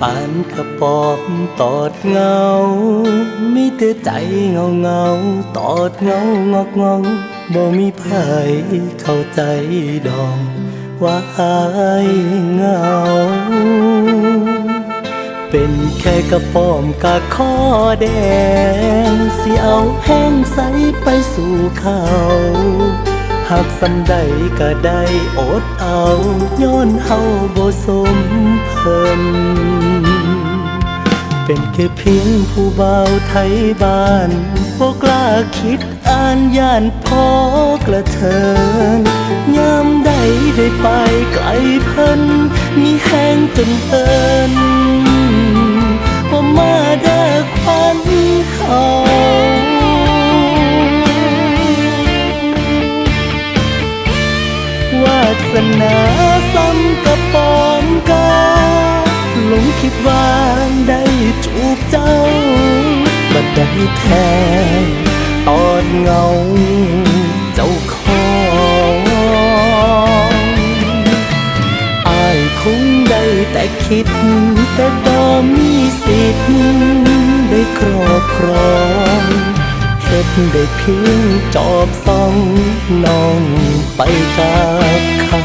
ปานกระปอมตอดเงา มีแต่ใจเงาเงาตอดเงางอกงองบ่มีไผเข้าใจดอง ว่าอายเงา เป็นแค่กระป้อมกาดข้อแดง สิเอาแห้งใสไปสู่เขา หากสำใดก็ได้อดเอาย้อนเฮาบ่สมเพิ่นเป็นแค่เพียงผู้เบาไทยบ้านบ่กล้าคิดอ่านย่านพอกระเทินยามใดได้ไปไกลเพิ่นมีแห้งจนเอิน สนาซ้ำกับปอมกาหลงคิดว่าได้จูบเจ้าบัดได้แทนตอนเงา เจ้าของอายคงได้แต่คิด แต่บ่มีสิทธิ์ได้ครอบครอง เฮ็ดได้เพียงจอบส่องน้องไปจากเขา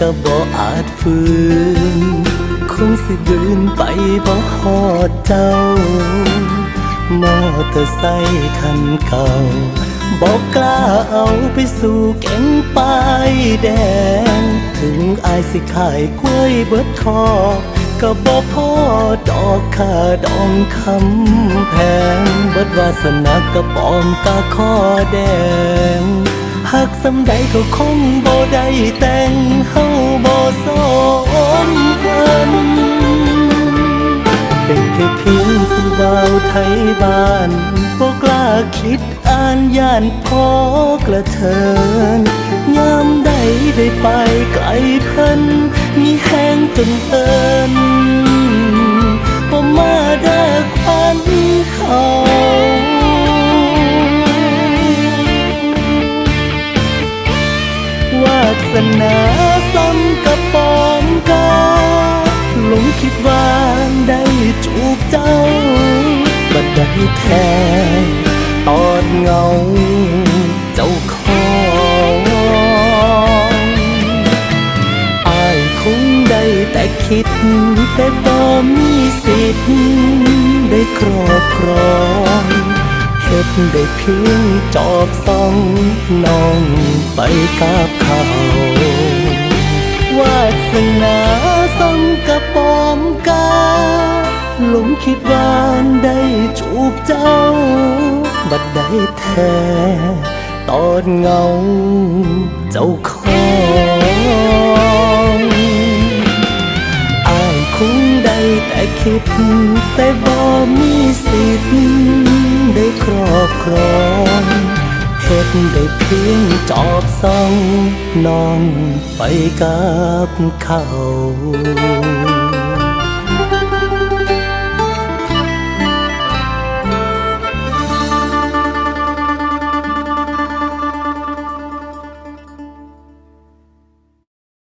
ก็บ่อาจฝืนคงสิบืนไปบ่ฮอดเจ้ามอเตอร์ไซคันเก่าบอกกล้าเอาไปสู่แก่งป้ายแดง ถึงอายสิขายกล้วยเบิดคอก็บ่พอดอกค่าดองคำแพงเบิดวาสนากระปอมกาข้อแดงหากสำใดก็คงบ่ได้แต่งเฮา สมเพิ่นเป็นแค่เพียงผู้บ่าวไทยบ้านบ่กล้าคิดอ่านย่านพอกระเทินยามใดได้ไปไกลเพิ่นมีแห้งจนเอินบ่มาเด้ควันเขาวาสนา ซ้ำกับปอมกาหลงคิดว่าได้จูบเจ้าบัดได้แทนตอดเงา เจ้าของอายคงได้แต่คิด แต่บ่มีสิทธิ์ได้ครอบครองเฮ็ดได้เพียงจอบสองน้องไปกับเขา วาสนาส่องกระปอมกาหลงคิดว่าได้จูบเจ้า บัดได้แท้ตอนเงา เจ้าของอายคงได้แต่คิด แต่บ่มีสิทธิ์ได้ครอบครอง เฮ็ดได้เพียงจอบส่องน้องไปกับเขา